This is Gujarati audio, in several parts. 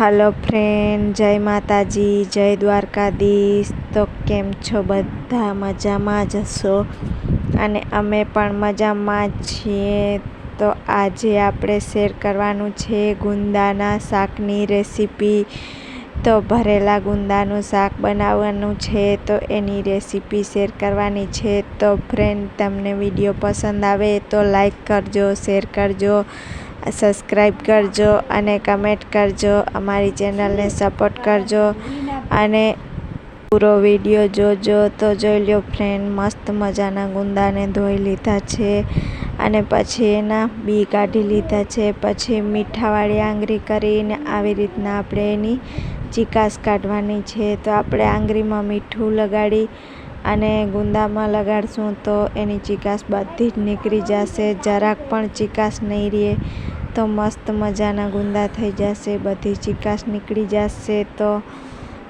હાલો ફ્રેન્ડ, જય માતાજી, જય દ્વારકાધીશ. તો કેમ છો? બધા મજામાં જ હશો? અને અમે પણ મજામાં છીએ. તો આજે આપણે શેર કરવાનું છે ગુંદાના શાકની રેસીપી. તો ભરેલા ગુંદાનું શાક બનાવવાનું છે, તો એની રેસીપી શેર કરવાની છે. તો ફ્રેન્ડ, તમને વીડિયો પસંદ આવે તો લાઈક કરજો, શેર કરજો. સબસ્ક્રાઈબ કરજો અને કમેન્ટ કરજો, અમારી ચેનલને સપોર્ટ કરજો અને પૂરો વીડિયો જોજો તો જોઈ લો ફ્રેન્ડ, મસ્ત મજાના ગુંદાને ધોઈ લીધા છે અને પછી એના બી કાઢી લીધા છે, પછી મીઠાવાળી આંગળી કરીને આવી રીતના આપણે એની ચિકાસ કાઢવાની છે. તો આપણે આંગળીમાં મીઠું લગાડી અને ગુંદામાં લગાડશું તો એની ચિકાસ બધી જ નીકળી જશે. જરાક પણ ચિકાસ નહીં રહે તો મસ્ત મજાના ગુંદા થઈ જશે. બધી ચિકાસ નીકળી જશે તો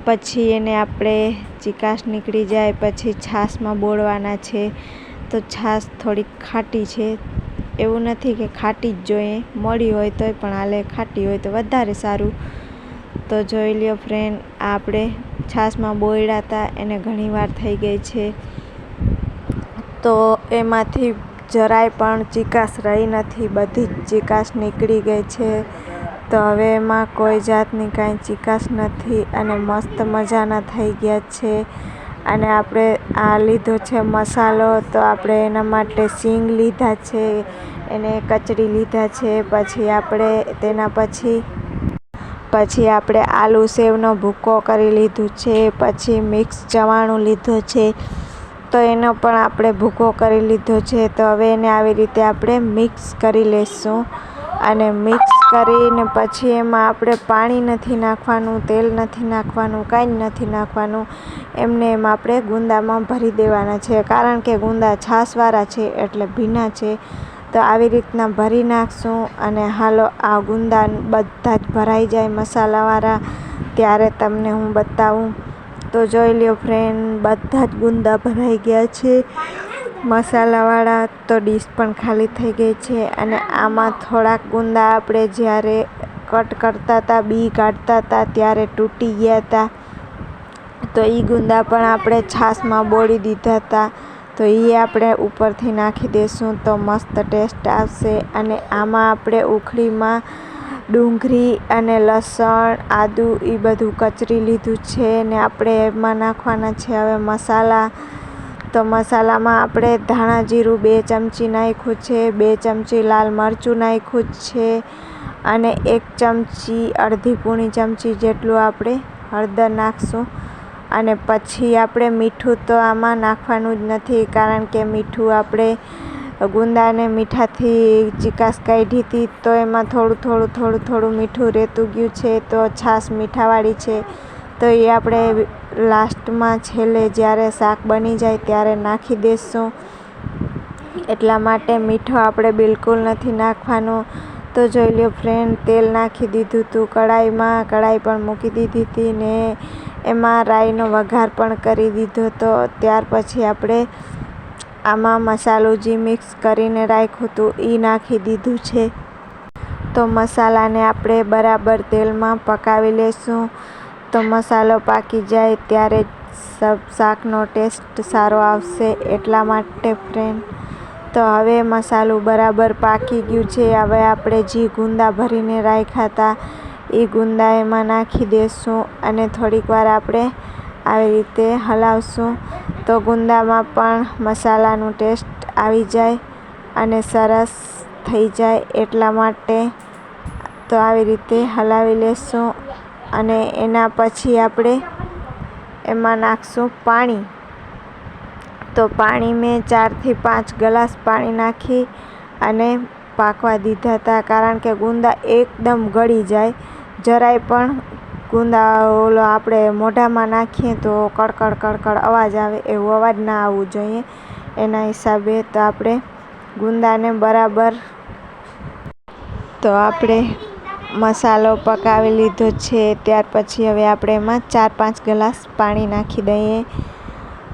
પછી એને આપણે ચિકાસ નીકળી જાય, પછી છાશમાં બોળવાના છે. તો છાશ થોડીક ખાટી છે. એવું નથી કે ખાટી જ જોઈએ. મળી હોય તોય પણ હાલે, ખાટી હોય તો વધારે સારું. તો જોઈ લ્યો ફ્રેન્ડ આપણે છાશમાં બોયડા હતા એને ઘણીવાર થઈ ગઈ છે. તો એમાંથી જરાય પણ ચિકાસ રહી નથી, બધી જ ચિકાસ નીકળી ગઈ છે. તો હવે એમાં કોઈ જાતની કાંઈ ચિકાસ નથી અને મસ્ત મજાના થઈ ગયા છે. અને આપણે આ લીધો છે મસાલો, તો આપણે એના માટે સિંગ લીધા છે, એને કચડી લીધા છે, પછી આપણે તેના પછી પછી આપણે આલુ સેવનો ભૂકો કરી લીધું છે, પછી મિક્સ ચવાણું લીધું છે, તો એનો પણ આપણે ભૂકો કરી લીધો છે, તો હવે એને આવી રીતે આપણે મિક્સ કરી લઈશું અને મિક્સ કરીને પછી એમાં આપણે પાણી નથી નાખવાનું, તેલ નથી નાખવાનું, કાંઈ નથી નાખવાનું, એમને એમ આપણે ગુંદામાં ભરી દેવાના છે. કારણ કે ગુંદા છાશવાળા છે એટલે ભીના છે. તો આવી રીતના ભરી નાખશું અને હાલો આ ગુંદા બધા જ ભરાઈ જાય મસાલાવાળા. ત્યારે તમને હું બતાવું. તો જોઈ લ્યો ફ્રેન્ડ બધા જ ગુંદા ભરાઈ ગયા છે. મસાલાવાળા તો ડીશ પણ ખાલી થઈ ગઈ છે અને આમાં થોડાક ગુંદા આપણે જ્યારે કટ કરતા હતા, બી કાઢતા હતા, ત્યારે તૂટી ગયા હતા. તો એ ગુંદા પણ આપણે છાશમાં બોળી દીધા હતા. તો એ આપણે ઉપરથી નાખી દઈશું તો મસ્ત ટેસ્ટ આવશે. અને આમાં આપણે ઉખડીમાં ડુંગળી અને લસણ, આદું એ બધું કચરી લીધું છે ને આપણે એમાં નાખવાના છે હવે મસાલા. તો મસાલામાં આપણે ધાણા જીરું બે ચમચી નાખ્યું છે, બે ચમચી લાલ મરચું નાખ્યું છે અને એક ચમચી અડધી પૂણી ચમચી જેટલું આપણે હળદર નાખશું. અને પછી આપણે મીઠું તો આમાં નાખવાનું જ નથી, કારણ કે મીઠું આપણે ગુંદાને મીઠાથી ચિકાસ કાઢી હતી, તો એમાં થોડું થોડું થોડું થોડું મીઠું રહેતું ગયું છે, તો છાશ મીઠાવાળી છે. તો એ આપણે લાસ્ટમાં છેલ્લે જ્યારે શાક બની જાય ત્યારે નાખી દઈશું એટલા માટે મીઠો આપણે બિલકુલ નથી નાખવાનું. તો જોઈ લો ફ્રેન્ડ, તેલ નાખી દીધું હતું કઢાઈમાં કઢાઈ પણ મૂકી દીધી હતી ને એમાં રાઈનો વઘાર પણ કરી દીધો હતો ત્યાર પછી આપણે આમાં મસાલો જે મિક્સ કરીને રાખ્યું હતું એ નાખી દીધું છે. તો મસાલાને આપણે બરાબર તેલમાં પકાવી લઈશું તો મસાલો પાકી જાય ત્યારે શાકનો ટેસ્ટ સારો આવશે એટલા માટે ફ્રેન્ડ તો હવે મસાલું બરાબર પાકી ગયું છે. હવે આપણે જે ગુંદા ભરીને રાખ્યા હતા એ ગુંદા એમાં નાખી દઈશું અને થોડીક વાર આપણે આવી રીતે હલાવશું. તો ગુંદામાં પણ મસાલાનું ટેસ્ટ આવી જાય અને સરસ થઈ જાય એટલા માટે. તો આવી રીતે હલાવી લેશું અને એના પછી આપણે એમાં નાખશું પાણી. તો પાણી મેં ચારથી પાંચ ગ્લાસ પાણી નાખી અને પાકવા દીધા હતા. કારણ કે ગુંદા એકદમ ગળી જાય જરાય પણ ગુંદા ઓલો આપણે મોઢામાં નાખીએ તો કડકડ કડકડ અવાજ આવે, એવો અવાજ ના આવવું જોઈએ. એના હિસાબે તો આપણે ગુંદાને બરાબર તો આપણે મસાલો પકાવી લીધો છે. ત્યાર પછી હવે આપણે એમાં ચાર પાંચ ગ્લાસ પાણી નાખી દઈએ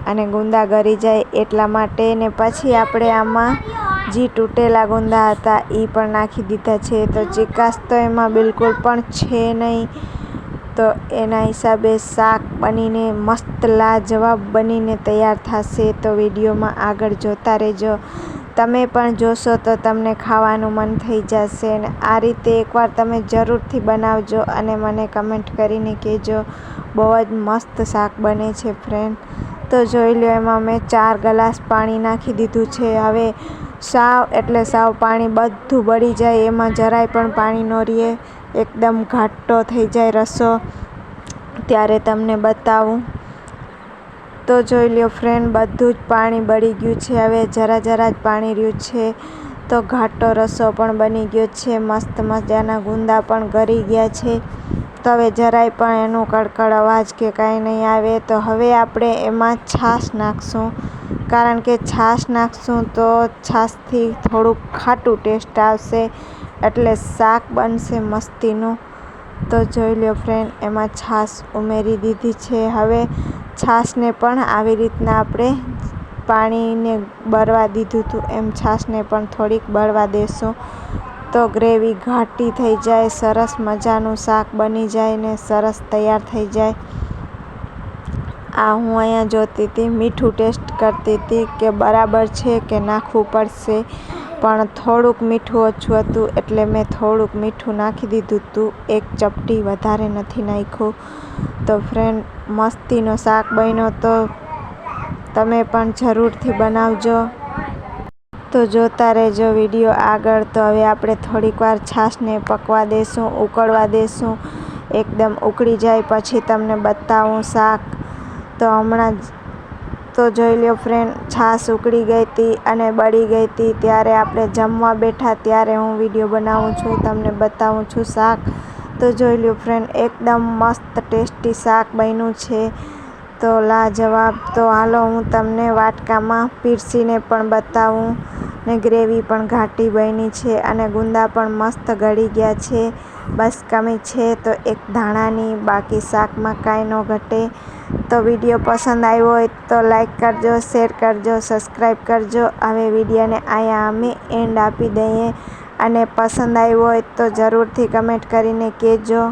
અને ગુંદા ગળી જાય એટલા માટે ને પછી આપણે આમાં જે, તૂટેલા ગુંદા હતા. એ પણ નાખી દીધા છે. તો ચિકાસ તો એમાં બિલકુલ પણ છે નહીં. તો એના હિસાબે શાક બનીને મસ્ત લાજવાબ બનીને તૈયાર થશે. તો વિડીયોમાં આગળ જોતા રહેજો. તમે પણ જોશો તો તમને ખાવાનું મન થઈ જશે. અને આ રીતે એકવાર તમે જરૂરથી બનાવજો અને મને કમેન્ટ કરીને કહેજો. બહુ જ મસ્ત શાક બને છે ફ્રેન્ડ તો જોઈ લો એમાં મેં ચાર ગ્લાસ પાણી નાખી દીધું છે. હવે સાવ એટલે સાવ પાણી બધું બળી જાય, એમાં જરાય પણ પાણી ન રહે. એકદમ ઘાટો થઈ જાય રસો. ત્યારે તમને બતાવું. તો જોઈ લ્યો ફ્રેન્ડ બધું જ પાણી બળી ગયું છે. હવે જરા જરા જ પાણી રહ્યું છે. તો ઘાટો રસો પણ બની ગયો છે. મસ્ત મજાના ગુંદા પણ ગરી ગયા છે. તો હવે જરાય પણ એનો કડકડ અવાજ કે કાંઈ નહીં આવે. તો હવે આપણે એમાં છાશ નાખશું. કારણ કે છાશ નાખશું તો છાશથી થોડુંક ખાટું ટેસ્ટ આવશે એટલે શાક બનશે મસ્તીનું. તો જોઈ લો ફ્રેન્ડ એમાં છાશ ઉમેરી દીધી છે. હવે છાશને પણ આવી રીતના આપણે પાણીને બળવા દીધું હતું. એમ છાશને પણ થોડીક બળવા દેશું. તો ગ્રેવી ઘાટી થઈ જાય, સરસ મજાનું શાક બની જાય ને સરસ તૈયાર થઈ જાય. આ હું અહીંયા જોતી હતી, મીઠું ટેસ્ટ કરતી હતી કે બરાબર છે કે નાખવું પડશે. પણ થોડુંક મીઠું ઓછું હતું એટલે મેં થોડુંક મીઠું નાખી દીધું હતું એક ચપટી વધારે નથી નાખ્યું. તો ફ્રેન્ડ મસ્તીનો શાક બન્યો તો તમે પણ જરૂરથી બનાવજો. તો જોતા રહેજો વીડિયો આગળ. તો હવે આપણે થોડીક વાર છાશને પકવા દેશું, ઉકળવા દેશું. એકદમ ઉકળી જાય, પછી તમને બતાવું શાક તો હમણાં જ તો જોઈ લો ફ્રેન્ડ છાશ ઉકળી ગઈ હતી અને બળી ગઈ હતી. ત્યારે આપણે જમવા બેઠા, ત્યારે હું વીડિયો બનાવું છું, તમને બતાવું છું શાક. તો જોઈ લો ફ્રેન્ડ એકદમ મસ્ત ટેસ્ટી શાક બન્યું છે. તો લાજવાબ. તો હાલો હું તમને વાટકામાં પીરસીને પણ બતાવું ને ગ્રેવી પણ ઘાટી બની છે અને ગુંદા પણ મસ્ત ગળી ગયા છે. બસ કમી છે તો એક ધાણાની બાકી શાકમાં કાંઈ ન ઘટે. તો વીડિયો પસંદ આવ્યો હોય તો લાઈક કરજો, શેર કરજો, સબસ્ક્રાઈબ કરજો. હવે વિડીયોને અહીંયા અમે એન્ડ આપી દઈએ. અને પસંદ આવ્યો હોય તો જરૂરથી કમેન્ટ કરીને કહેજો.